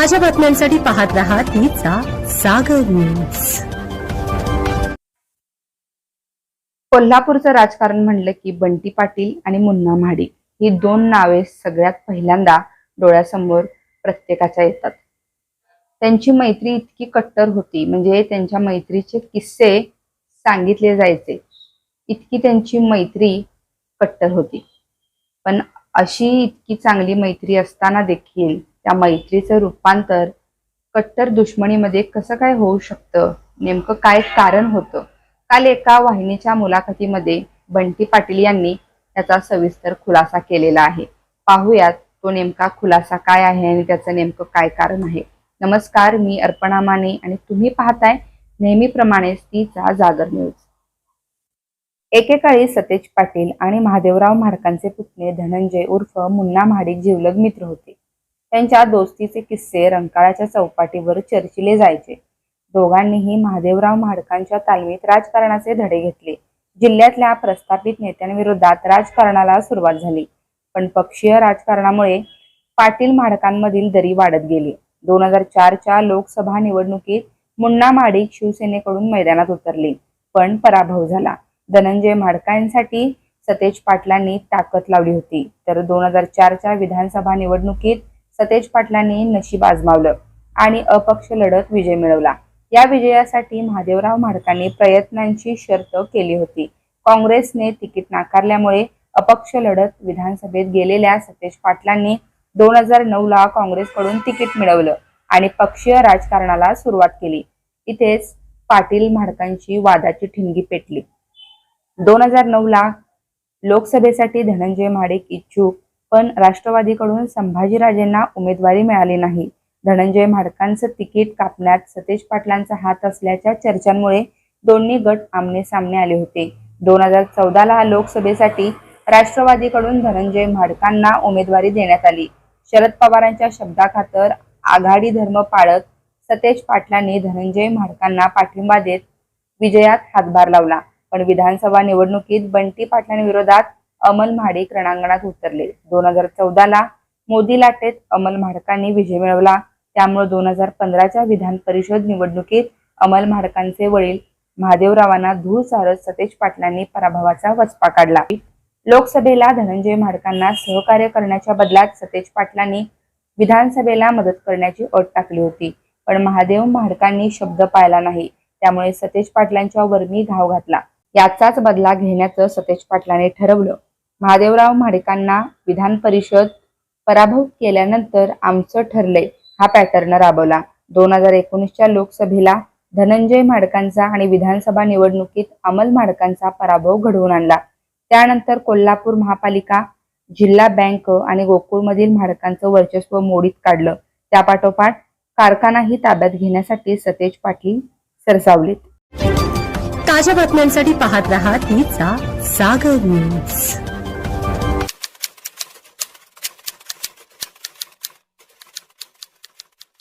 ताज्या बातम्यांसाठी पाहत रहा तीचा सागर न्यूज कोल्हापूरचं राजकारण म्हणलं की बंटी पाटील आणि मुन्ना म्हाडी ही दोन नावे सगळ्यात पहिल्यांदा डोळ्यासमोर प्रत्येकाच्या येतात. त्यांची मैत्री इतकी कट्टर होती म्हणजे त्यांच्या मैत्रीचे किस्से सांगितले जायचे इतकी त्यांची मैत्री कट्टर होती. पण अशी इतकी चांगली मैत्री असताना देखील त्या मैत्रीचं रूपांतर कट्टर दुश्मनीमध्ये कसं काय होऊ शकतं? नेमकं काय कारण होतं? काल एका वाहिनीच्या मुलाखतीमध्ये बंटी पाटील यांनी त्याचा सविस्तर खुलासा केलेला आहे. पाहूयात तो नेमका खुलासा काय आहे आणि त्याचं नेमकं काय कारण आहे. नमस्कार मी अर्पणा माने आणि तुम्ही पाहताय नेहमीप्रमाणे तीचा जागर न्यूज. एकेकाळी सतेज पाटील आणि महादेवराव मारकांचे पुतणे धनंजय उर्फ मुन्ना म्हाडिक जिवलग मित्र होते. त्यांच्या दोस्तीचे किस्से रंकाळाच्या चौपाटीवर चर्चिले जायचे. दोघांनीही महादेवराव म्हाडकांच्या तालमीत राजकारणाचे धडे घेतले. जिल्ह्यातल्या प्रस्थापित नेत्यांविरोधात राजकारणाला सुरुवात झाली. पण पक्षीय राजकारणामुळे पाटील म्हाडकांमधील दरी वाढत गेली. दोन हजार चारच्या लोकसभा निवडणुकीत मुन्ना म्हाडिक शिवसेनेकडून मैदानात उतरले पण पराभव झाला. धनंजय म्हाडकांसाठी सतेज पाटलांनी ताकद लावली होती. तर दोन हजार चारच्या विधानसभा निवडणुकीत सतेज पाटलांनी नशीब आजमावलं आणि अपक्ष लढत विजय मिळवला. या विजयासाठी महादेवराव म्हाडकांनी प्रयत्नांची शर्त केली होती. काँग्रेसने तिकीट नाकारल्यामुळे अपक्ष लढत विधानसभेत गेलेल्या सतेज पाटलांनी दोन हजार नऊ ला काँग्रेसकडून तिकीट मिळवलं आणि पक्षीय राजकारणाला सुरुवात केली. इथेच पाटील म्हाडकांची वादाची ठिणगी पेटली. दोन हजार नऊ ला लोकसभेसाठी धनंजय म्हाडिक इच्छुक पण राष्ट्रवादीकडून संभाजीराजेंना उमेदवारी मिळाली नाही. धनंजय म्हाडकांचं तिकीट कापण्यात सतेज पाटलांचा हात असल्याच्या चर्चांमुळे दोन्ही गट आमने सामने आले होते. दोन हजार चौदाला लोकसभेसाठी राष्ट्रवादीकडून धनंजय म्हाडकांना उमेदवारी देण्यात आली. शरद पवारांच्या शब्दाखातर आघाडी धर्म पाळत सतेज पाटलांनी धनंजय म्हाडकांना पाठिंबा देत विजयात हातभार लावला. पण विधानसभा निवडणुकीत बंटी पाटलांविरोधात अमल महाडिक रणांगणात उतरले. दोन हजार चौदाला मोदी लाटेत अमल महाडकांनी विजय मिळवला. त्यामुळे दोन हजार पंधराच्या विधान परिषद निवडणुकीत अमल म्हाडकांचे वडील महादेवरावांना धूळ सारत सतेज पाटलांनी पराभवाचा वचपा काढला. लोकसभेला धनंजय महाडकांना सहकार्य करण्याच्या बदल्यात सतेज पाटलांनी विधानसभेला मदत करण्याची अट टाकली होती. पण महादेव म्हाडकांनी शब्द पाळला नाही. त्यामुळे सतेज पाटलांच्या वर्मी घाव घातला. याचाच बदला घेण्याचं सतेज पाटलांनी ठरवलं. महादेवराव म्हाडिकांना विधान परिषद पराभव केल्यानंतर आमचं ठरलंय. हा पॅटर्न राबवला. दोन हजार एकोणीसच्या लोकसभेला धनंजय म्हाडकांचा आणि विधानसभा निवडणुकीत अमल म्हाडकांचा पराभव घडवून आणला. त्यानंतर कोल्हापूर महापालिका जिल्हा बँक आणि गोकुळमधील म्हाडकांचं वर्चस्व मोडीत काढलं. त्यापाठोपाठ कारखानाही ताब्यात घेण्यासाठी सतेज पाटील सरसावलेत. ताज्या बातम्यांसाठी पाहत राहा तीचा सागर न्यूज.